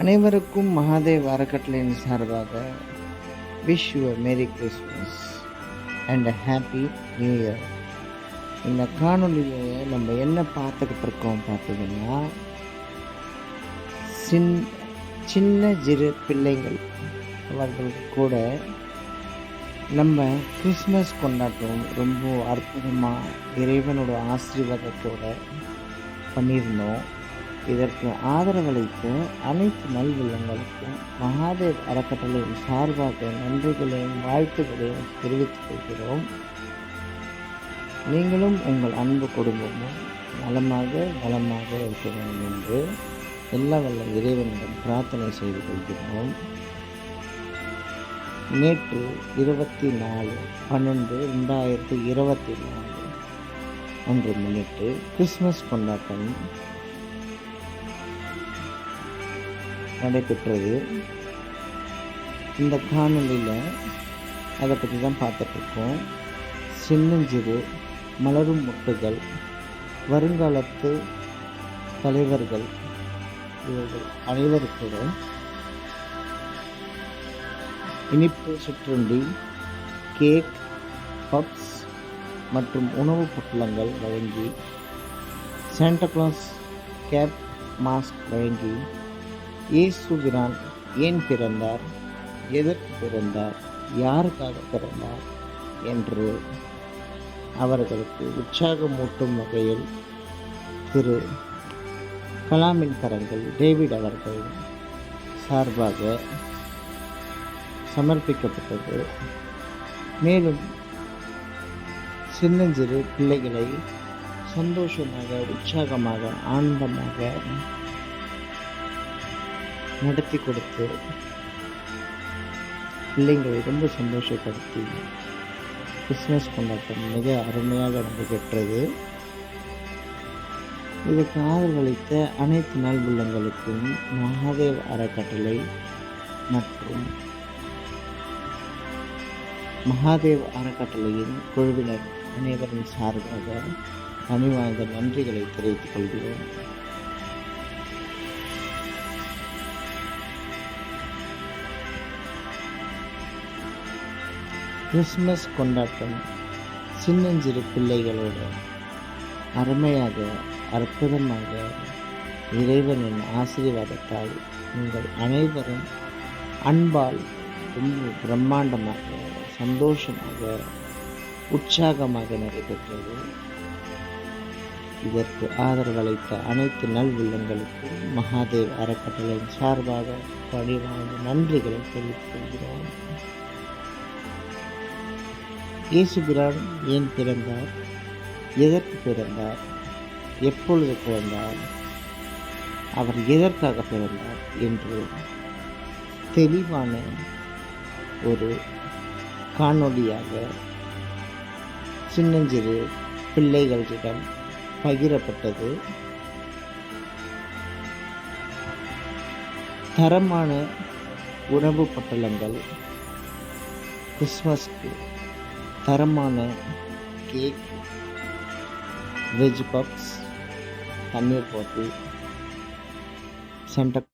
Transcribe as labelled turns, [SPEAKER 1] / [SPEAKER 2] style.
[SPEAKER 1] அனைவருக்கும் மகாதேவ் அறக்கட்டளையின் சார்பாக wish you merry Christmas and happy new year இந்த காணொலியில நம்ம என்ன பார்த்துக்கிட்டு இருக்கோம் பார்த்தீங்கன்னா சின் சின்ன சிறு பிள்ளைகள் அவர்களுக்கு கூட நம்ம கிறிஸ்மஸ் கொண்டாட்டம் ரொம்ப அற்புதமாக இறைவனோட ஆசீர்வாதத்தோட பண்ணியிருந்தோம். இதற்கு ஆதரவளித்த அனைத்து நல்வுள்ளங்களுக்கும் மகாதேவ் அறக்கட்டளையின் சார்பாக நன்றிகளையும் வாழ்த்துக்களையும் தெரிவித்துக் கொள்கிறோம். நீங்களும் உங்கள் அன்பு குடும்பமும் நலமாக நலமாக இருக்க வேண்டும் என்று எல்லா வல்ல இறைவனிடம் பிரார்த்தனை செய்து கொள்கிறோம். நேற்று இருபத்தி நாலு பன்னெண்டு ரெண்டாயிரத்தி இருபத்தி நாலு அன்று முன்னிட்டு கிறிஸ்மஸ் கொண்டாட்டம் நடைபெற்றது. இந்த காணொலியில் அதை பற்றி தான் பார்த்துட்ருக்கோம். சின்னஞ்சிறு மலரும் முட்டுகள் வருங்காலத்து தலைவர்கள் இவர்கள் அனைவருக்கும் இனிப்பு சிற்றுண்டி கேக் பப்ஸ் மற்றும் உணவுப் பொட்டலங்கள் வழங்கி சாண்டா கேப் மாஸ்க் வழங்கி இயேசுகிறான் ஏன் பிறந்தார்? எதற்கு பிறந்தார்? யாருக்காக பிறந்தார்? என்று அவர்களுக்கு உற்சாகமூட்டும் வகையில் திரு கலாமின் கரங்கள் டேவிட் அவர்கள் சார்பாக சமர்ப்பிக்கப்பட்டது. மேலும் சின்னஞ்சிறு பிள்ளைகளை சந்தோஷமாக உற்சாகமாக ஆனந்தமாக நடத்தி கொடுத்து பிள்ளைங்களை ரொம்ப சந்தோஷப்படுத்தி கிறிஸ்மஸ் கொண்டாட்டம் மிக அருமையாக நடைபெற்றது இதற்கு ஆதரவளித்த அனைத்து நல்புள்ளங்களுக்கும் மகாதேவ் அறக்கட்டளை மற்றும் மகாதேவ் அறக்கட்டளையின் குழுவினர் அனைவரின் சார்பாக பணிவாய்ந்த நன்றிகளை தெரிவித்துக் கொள்கிறோம். கிறிஸ்மஸ் கொண்டாட்டம் சின்னஞ்சிறு பிள்ளைகளோடு அருமையாக அற்புதமாக இறைவனின் ஆசீர்வாதத்தால் உங்கள் அனைவரும் அன்பால் ரொம்ப பிரம்மாண்டமாக சந்தோஷமாக உற்சாகமாக நடைபெற்றது. இதற்கு ஆதரவளித்த அனைத்து நல்வுள்ளங்களுக்கும் மகாதேவ் அறக்கட்டளையின் சார்பாக பணிவாக நன்றிகளை தெரிவித்துக் கொள்கிறோம். இயேசுபிரான் ஏன் பிறந்தார்? எதற்கு பிறந்தார்? எப்பொழுது பிறந்தார்? அவர் எதற்காக பிறந்தார்? என்று தெளிவான ஒரு காணொளியாக சின்னஞ்சிறு பிள்ளைகளிடம் பகிரப்பட்டது. தரமான உணவு பட்டலங்கள் கிறிஸ்மஸ்க்கு தரமான கேக் வெஜ் பப்ஸ் தண்ணீர் பாட்டில் சென்டர்